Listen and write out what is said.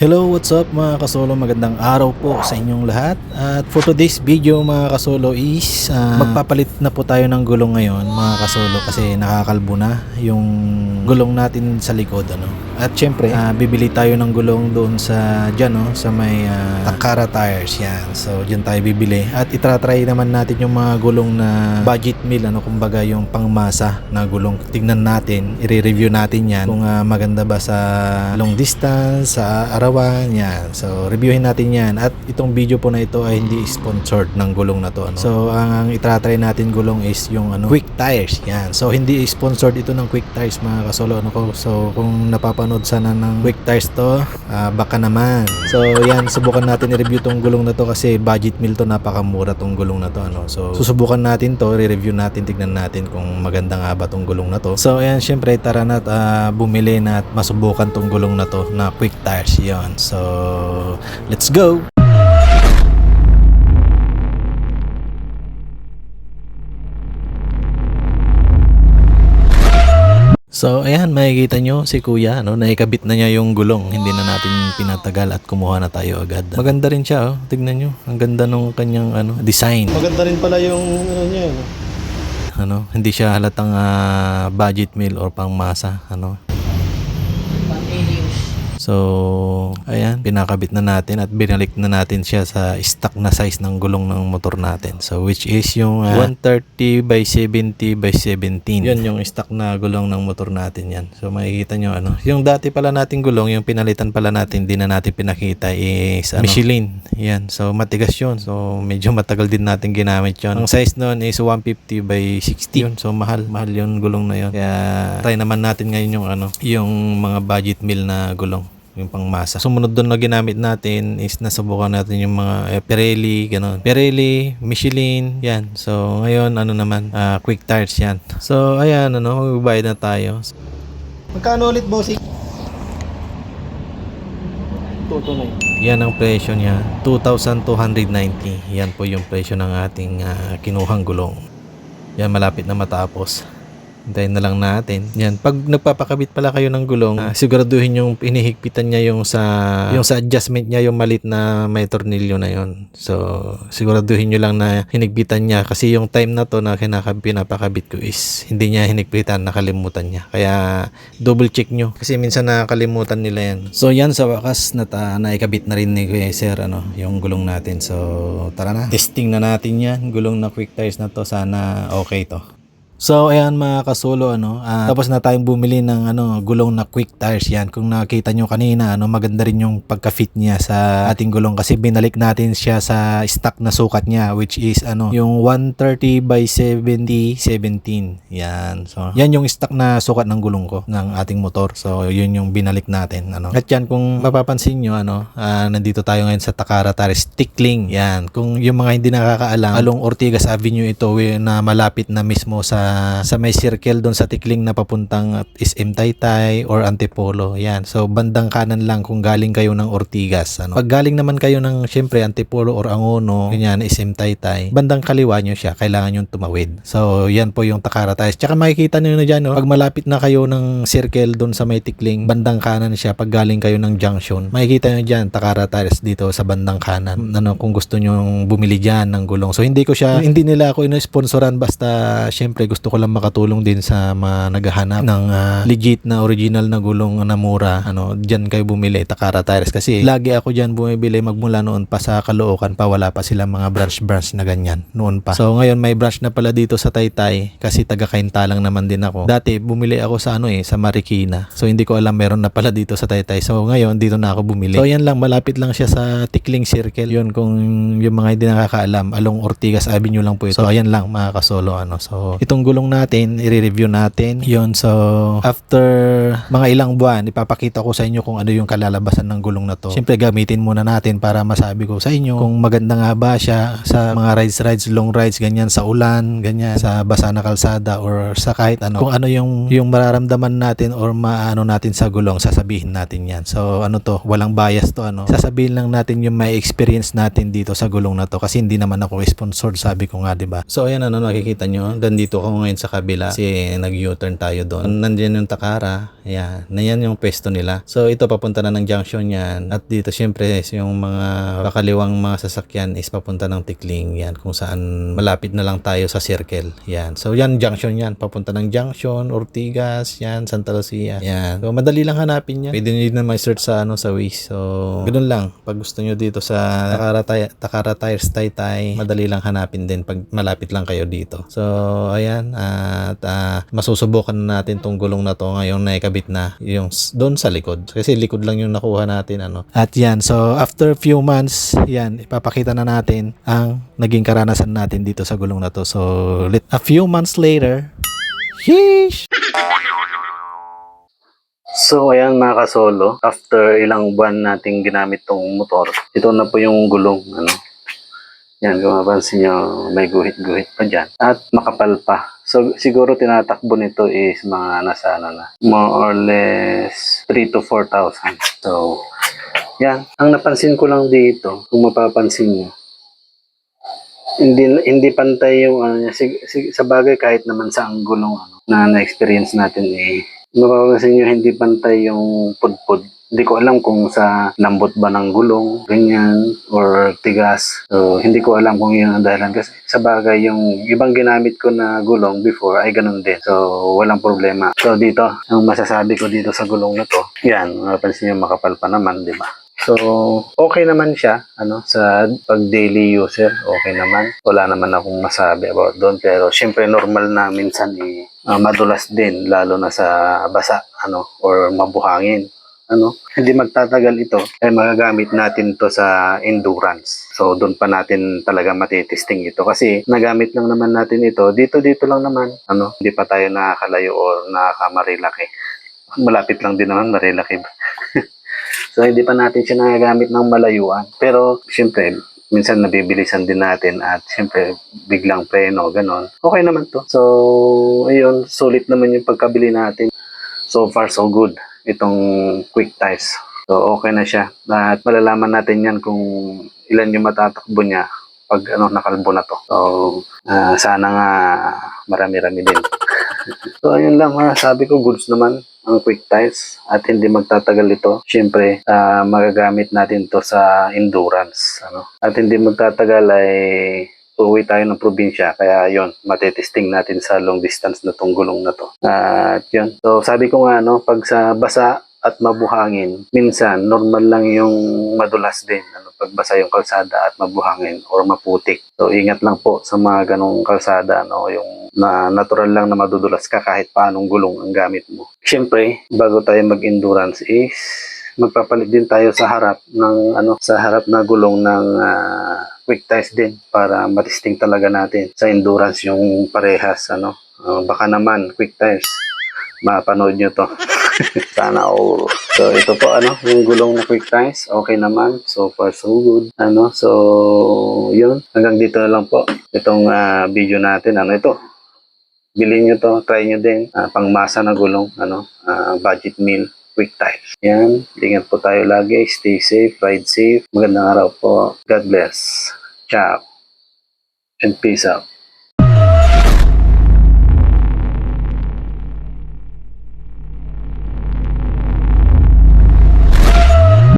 Hello, what's up mga kasolo? Magandang araw po sa inyong lahat. At for today's video mga kasolo is ah, magpapalit na po tayo ng gulong ngayon mga kasolo kasi nakakalbo na yung gulong natin sa likod ano. At syempre, ah, bibili tayo ng gulong doon sa dyan no, sa may ah, Takara tires yan. So dyan tayo bibili at itratry naman natin yung mga gulong na budget meal ano kumbaga yung pangmasa na gulong. Tignan natin, i-review natin yan kung ah, maganda ba sa long distance, sa arawan, yan. So, reviewin natin yan. At itong video po na ito ay hindi sponsored ng gulong na to. Ano? So, ang, ang itratry natin gulong is yung ano, quick tires, yan. So, hindi sponsored ito ng quick tires mga kasolo. Ano ko? So, kung napapanood sana ng quick tires to, ah, baka naman. So, yan, subukan natin i-review tong gulong na to kasi budget meal to, napakamura tong gulong na to. Ano? So, susubukan natin to, re-review natin, tignan natin kung maganda nga ba tong gulong na to. So, ayan, syempre, tara na at ah, bumili na at masubukan tong gulong na to na quick tires yon So, let's go! So, ayan, makikita nyo si kuya, ano, naikabit na niya yung gulong. Hindi na natin pinatagal at kumuha na tayo agad. Maganda rin siya, oh. Tignan nyo. Ang ganda nung kanyang ano, design. Maganda rin pala yung ano niya. ano. Ano, hindi siya halatang ah, budget meal or pangmasa, ano. So, ayan, pinakabit na natin at binalik na natin siya sa stock na size ng gulong ng motor natin. So, which is yung ah, 130 by 70 by 17. Yan yung stock na gulong ng motor natin yan. So, makikita nyo, ano, yung dati pala nating gulong, yung pinalitan pala natin, di na natin pinakita is ano, Michelin. Yan. So, matigas yun. So, medyo matagal din natin ginamit yun. Ang size nun is 150 by 60. Yun. So, mahal. Mahal yung gulong na yun. Kaya, try naman natin ngayon yung ano, yung mga budget meal na gulong yung pangmasa. Sumunod doon na ginamit natin is nasubukan natin yung mga eh, Pirelli, ganun. Pirelli, Michelin, yan. So, ngayon, ano naman, ah, quick tires yan. So, ayan, ano, magbabayad na tayo. Magkano ulit bossing? Tutunay. Yan ang presyo niya, 2,290. Yan po yung presyo ng ating ah, kinuhang gulong. Yan, malapit na matapos. Hintayin na lang natin. Yan, pag nagpapakabit pala kayo ng gulong, ah, siguraduhin yung pinihigpitan niya yung sa yung sa adjustment niya yung malit na may tornilyo na yon. So, siguraduhin niyo lang na hinigpitan niya kasi yung time na to na kinakab pinapakabit ko is hindi niya hinigpitan, nakalimutan niya. Kaya double check nyo kasi minsan nakakalimutan nila yan. So, yan sa wakas na ta, naikabit na rin ni Kuya Sir ano, yung gulong natin. So, tara na. Testing na natin yan. Gulong na quick tires na to. Sana okay to. So ayan mga kasolo ano, ah, tapos na tayong bumili ng ano gulong na quick tires yan. Kung nakita nyo kanina ano, maganda rin yung pagka-fit niya sa ating gulong kasi binalik natin siya sa stock na sukat niya which is ano yung 130 by 70 17. Yan. So yan yung stock na sukat ng gulong ko ng ating motor. So yun yung binalik natin ano. At yan kung mapapansin nyo ano, ah, nandito tayo ngayon sa Takara Tires Tickling. Yan. Kung yung mga hindi nakakaalam, along Ortigas Avenue ito na malapit na mismo sa sa may circle doon sa Tikling na papuntang SM Taytay or Antipolo. Yan. So bandang kanan lang kung galing kayo ng Ortigas. Ano. Pag galing naman kayo ng syempre Antipolo or Angono, ganyan SM Taytay, bandang kaliwa nyo siya, kailangan yung tumawid. So yan po yung Takara Tires. Tsaka makikita nyo na dyan, no? pag malapit na kayo ng circle doon sa may Tikling, bandang kanan siya pag galing kayo ng junction. Makikita nyo dyan, Takara Tires dito sa bandang kanan. Ano, kung gusto nyo bumili dyan ng gulong. So hindi ko siya, hindi nila ako ino-sponsoran basta syempre gusto ko lang makatulong din sa mga naghahanap ng ah, legit na original na gulong na mura. Ano, diyan kayo bumili Takara Tires kasi lagi ako diyan bumibili magmula noon pa sa Caloocan pa wala pa sila mga branch branch na ganyan noon pa. So ngayon may branch na pala dito sa Taytay kasi taga Kainta lang naman din ako. Dati bumili ako sa ano eh sa Marikina. So hindi ko alam meron na pala dito sa Taytay. So ngayon dito na ako bumili. So yan lang malapit lang siya sa Tikling Circle. Yun kung yung mga hindi nakakaalam along Ortigas Avenue lang po ito. So ayan lang mga kasolo ano. So itong gulong natin, i-review natin. Yun, so after mga ilang buwan, ipapakita ko sa inyo kung ano yung kalalabasan ng gulong na to. Siyempre gamitin muna natin para masabi ko sa inyo kung maganda nga ba siya sa mga rides rides, long rides, ganyan sa ulan, ganyan sa basa na kalsada or sa kahit ano. Kung ano yung yung mararamdaman natin or maano natin sa gulong, sasabihin natin yan. So ano to, walang bias to ano. Sasabihin lang natin yung may experience natin dito sa gulong na to kasi hindi naman ako sponsored sabi ko nga, 'di ba? So ayan ano nakikita nyo, dandito ako ako ngayon sa kabila kasi nag-U-turn tayo doon. Nandiyan yung Takara. Ayan. Na yan yung pwesto nila. So ito papunta na ng junction yan. At dito syempre yung mga kakaliwang mga sasakyan is papunta ng Tikling. Yan kung saan malapit na lang tayo sa circle. Yan. So yan junction yan. Papunta ng junction, Ortigas, yan, Santa Lucia. Yan. So madali lang hanapin yan. Pwede nyo na search sa ano sa Waze. So ganun lang. Pag gusto nyo dito sa Takara, Takara Tires Taytay, madali lang hanapin din pag malapit lang kayo dito. So ayan. At ah, masusubukan na natin tong gulong na to ngayong naikabit na yung doon sa likod. Kasi likod lang yung nakuha natin. ano At yan. So after few months, yan. Ipapakita na natin ang naging karanasan natin dito sa gulong na to. So lit- a few months later, Sheesh! So, ayan mga kasolo, after ilang buwan nating ginamit tong motor, ito na po yung gulong, ano. Yan, kung mapansin nyo, may guhit-guhit pa dyan. At makapal pa. So, siguro tinatakbo nito is mga nasa ano na, more or less 3 to 4,000. So, yan. Ang napansin ko lang dito, kung mapapansin nyo, hindi hindi pantay yung ano niya. Sig, sig- sa bagay kahit naman sa ang gulong ano, na na-experience natin eh mapapansin nyo hindi pantay yung pudpud. Hindi ko alam kung sa lambot ba ng gulong, ganyan, or tigas. So, hindi ko alam kung yun ang dahilan. Kasi sa bagay, yung ibang ginamit ko na gulong before ay ganun din. So, walang problema. So, dito, ang masasabi ko dito sa gulong na to, yan, mapapansin nyo makapal pa naman, di ba? So, okay naman siya, ano, sa pag daily user, okay naman. Wala naman akong masabi about doon. Pero, syempre, normal na minsan eh, ah, madulas din, lalo na sa basa, ano, or mabuhangin. Ano, hindi magtatagal ito, ay magagamit natin to sa endurance. So, doon pa natin talaga matitesting ito. Kasi, nagamit lang naman natin ito, dito-dito lang naman, ano, hindi pa tayo nakakalayo or nakakamarilaki. Malapit lang din naman, marilaki. So, hindi pa natin siya nagagamit ng malayuan. Pero, syempre, minsan nabibilisan din natin at syempre, biglang preno, ganon. Okay naman to. So, ayun, sulit naman yung pagkabili natin. So far, so good. Itong quick ties. So, okay na siya. At malalaman natin yan kung ilan yung matatakbo niya pag ano, nakalbo na to. So, ah, sana nga marami-rami din. so, ayun lang ha. Sabi ko, goods naman ang quick ties at hindi magtatagal ito. Siyempre, ah, magagamit natin to sa endurance. Ano? At hindi magtatagal ay uuwi tayo ng probinsya. Kaya yon matitesting natin sa long distance na tong gulong na to. At yun. So, sabi ko nga, no, pag sa basa at mabuhangin, minsan normal lang yung madulas din. Ano, pagbasa yung kalsada at mabuhangin or maputik. So, ingat lang po sa mga ganong kalsada, no, yung na natural lang na madudulas ka kahit paanong gulong ang gamit mo. Siyempre, bago tayo mag-endurance is magpapalit din tayo sa harap ng ano sa harap na gulong ng ah, quick ties din para matisting talaga natin sa endurance yung parehas ano. Ah, baka naman quick ties mapanood nyo to. Sana all. So ito po ano yung gulong na quick ties okay naman. So far so good. Ano so yun. Hanggang dito na lang po. Itong ah, video natin ano ito. Bilhin nyo to. Try nyo din. Ah, pangmasa na gulong ano ah, budget meal quick ties. Yan. Ingat po tayo lagi. Stay safe. Ride safe. Magandang araw po. God bless. Ciao. And peace out.